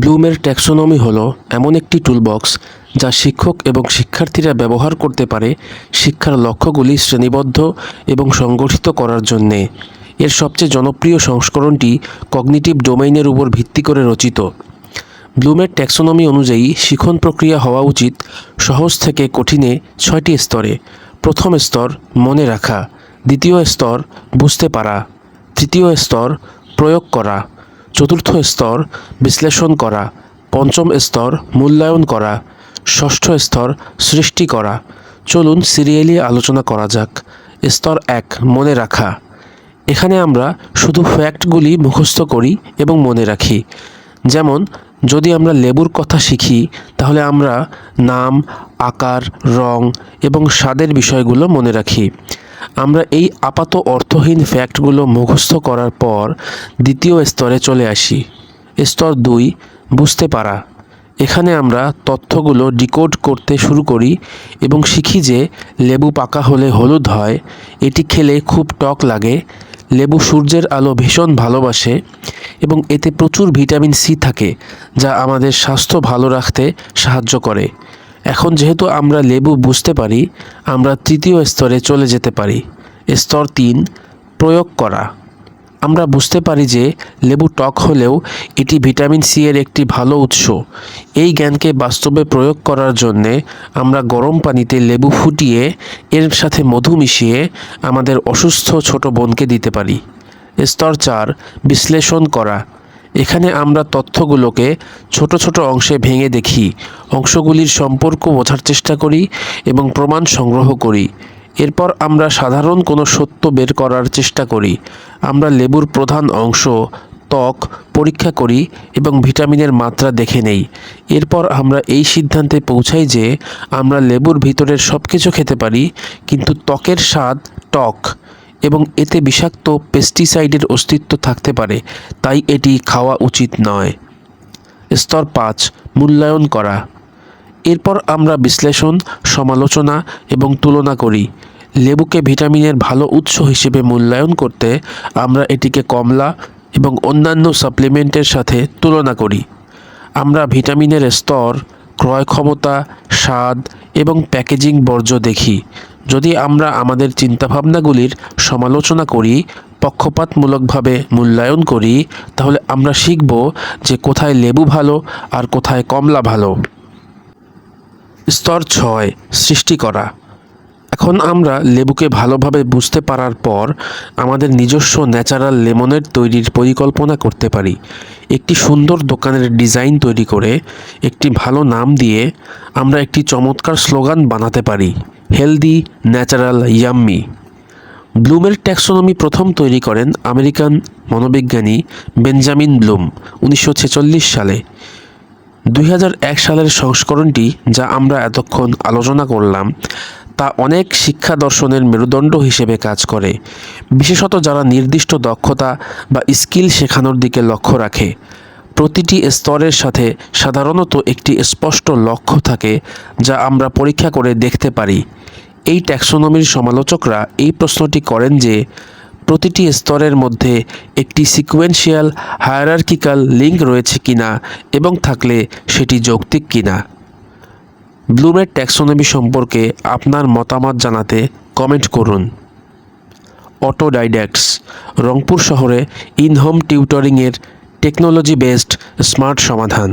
ব্লুমের taxonomy হলো এমন একটি টুলবক্স যা শিক্ষক এবং শিক্ষার্থীরা ব্যবহার করতে পারে শিক্ষার লক্ষ্যগুলি শ্রেণীবদ্ধ এবং সংগঠিত করার জন্যে। এর সবচেয়ে জনপ্রিয় সংস্করণটি কগনিটিভ ডোমেইনের উপর ভিত্তি করে রচিত। ব্লুমের ট্যাক্সোনমি অনুযায়ী শিখন প্রক্রিয়া হওয়া উচিত সহজ থেকে কঠিনে ছয়টি স্তরে। প্রথম স্তর, মনে রাখা। দ্বিতীয় স্তর, বুঝতে পারা। তৃতীয় স্তর, প্রয়োগ করা। চতুর্থ স্তর বিশ্লেষণ করা, পঞ্চম স্তর মূল্যায়ন করা, ষষ্ঠ স্তর সৃষ্টি করা। চলুন সিরিয়ালি আলোচনা করা যাক। স্তর এক, মনে রাখা। এখানে আমরা শুধু ফ্যাক্টগুলি মুখস্থ করি এবং মনে রাখি। যেমন, যদি আমরা লেবুর কথা শিখি, তাহলে আমরা নাম, আকার, রং এবং স্বাদের বিষয়গুলো মনে রাখি। আমরা এই আপাত অর্থহীন ফ্যাক্টগুলো মুখস্থ করার পর দ্বিতীয় স্তরে চলে আসি। স্তর দুই, বুঝতে পারা। এখানে আমরা তথ্যগুলো ডিকোড করতে শুরু করি এবং শিখি যে লেবু পাকা হলে হলুদ হয়, এটি খেলে খুব টক লাগে, লেবু সূর্যের আলো ভীষণ ভালোবাসে এবং এতে প্রচুর ভিটামিন সি থাকে যা আমাদের স্বাস্থ্য ভালো রাখতে সাহায্য করে। এখন যেহেতু আমরা লেবু বুঝতে পারি, আমরা তৃতীয় স্তরে চলে যেতে পারি। স্তর তিন, প্রয়োগ করা। আমরা বুঝতে পারি যে লেবু টক হলেও এটি ভিটামিন সি এর একটি ভালো উৎস। এই জ্ঞানকে বাস্তবে প্রয়োগ করার জন্যে আমরা গরম পানিতে লেবু ফুটিয়ে এর সাথে মধু মিশিয়ে আমাদের অসুস্থ ছোট বোনকে দিতে পারি। স্তর চার, বিশ্লেষণ করা। এখানে আমরা তথ্যগুলোকে ছোট ছোট অংশে ভেঙে দেখি, অংশগুলির সম্পর্ক বোঝার চেষ্টা করি এবং প্রমাণ সংগ্রহ করি। এরপর আমরা সাধারণ কোনো সত্য বের করার চেষ্টা করি। আমরা লেবুর প্রধান অংশ, ত্বক, পরীক্ষা করি এবং ভিটামিনের মাত্রা দেখে নেই। এরপর আমরা এই সিদ্ধান্তে পৌঁছাই যে আমরা লেবুর ভিতরের সব কিছু খেতে পারি, কিন্তু ত্বকের স্বাদ টক এবং এতে বিষাক্ত পেস্টিসাইডের অস্তিত্ব থাকতে পারে, তাই এটি খাওয়া উচিত নয়। স্তর পাঁচ, মূল্যায়ন করা। এরপর আমরা বিশ্লেষণ, সমালোচনা এবং তুলনা করি। লেবুকে ভিটামিনের ভালো উৎস হিসেবে মূল্যায়ন করতে আমরা এটিকে কমলা এবং অন্যান্য সাপ্লিমেন্টের সাথে তুলনা করি। আমরা ভিটামিনের স্তর, ক্রয় ক্ষমতা, স্বাদ এবং প্যাকেজিং বর্জ্য দেখি। যদি আমরা আমাদের চিন্তাভাবনাগুলির সমালোচনা করি, পক্ষপাতমূলকভাবে মূল্যায়ন করি, তাহলে আমরা শিখব যে কোথায় লেবু ভালো আর কোথায় কমলা ভালো। স্তর ছয়, সৃষ্টি করা। এখন আমরা লেবুকে ভালোভাবে বুঝতে পারার পর আমাদের নিজস্ব ন্যাচারাল লেমনের তৈরির পরিকল্পনা করতে পারি। একটি সুন্দর দোকানের ডিজাইন তৈরি করে একটি ভালো নাম দিয়ে আমরা একটি চমৎকার স্লোগান বানাতে পারি, হেলদি, ন্যাচারাল, ইয়াম্মি। ব্লুমের ট্যাক্সোনমি প্রথম তৈরি করেন আমেরিকান মনোবিজ্ঞানী বেঞ্জামিন ব্লুম, উনিশশো ছেচল্লিশ সালে। দুই হাজার এক সালের সংস্করণটি যা আমরা এতক্ষণ আলোচনা করলাম, তা অনেক শিক্ষা দর্শনের মেরুদণ্ড হিসেবে কাজ করে, বিশেষত যারা নির্দিষ্ট দক্ষতা বা স্কিল শেখানোর দিকে লক্ষ্য রাখে। প্রতিটি স্তরের সাথে সাধারণত একটি স্পষ্ট লক্ষ্য থাকে যা আমরা পরীক্ষা করে দেখতে পারি। এই ট্যাক্সোনমির সমালোচকরা এই প্রশ্নটি করেন যে প্রতিটি স্তরের মধ্যে একটি সিকোয়েন্সিয়াল হায়ারার্কিক্যাল লিঙ্ক রয়েছে কিনা এবং থাকলে সেটি যৌক্তিক কিনা। ব্লুমের ট্যাক্সোনমি সম্পর্কে আপনার মতামত জানাতে কমেন্ট করুন। অটোডাইড্যাক্টস রংপুর শহরে ইনহোম টিউটরিংয়ের টেকনোলজি বেসড স্মার্ট সমাধান।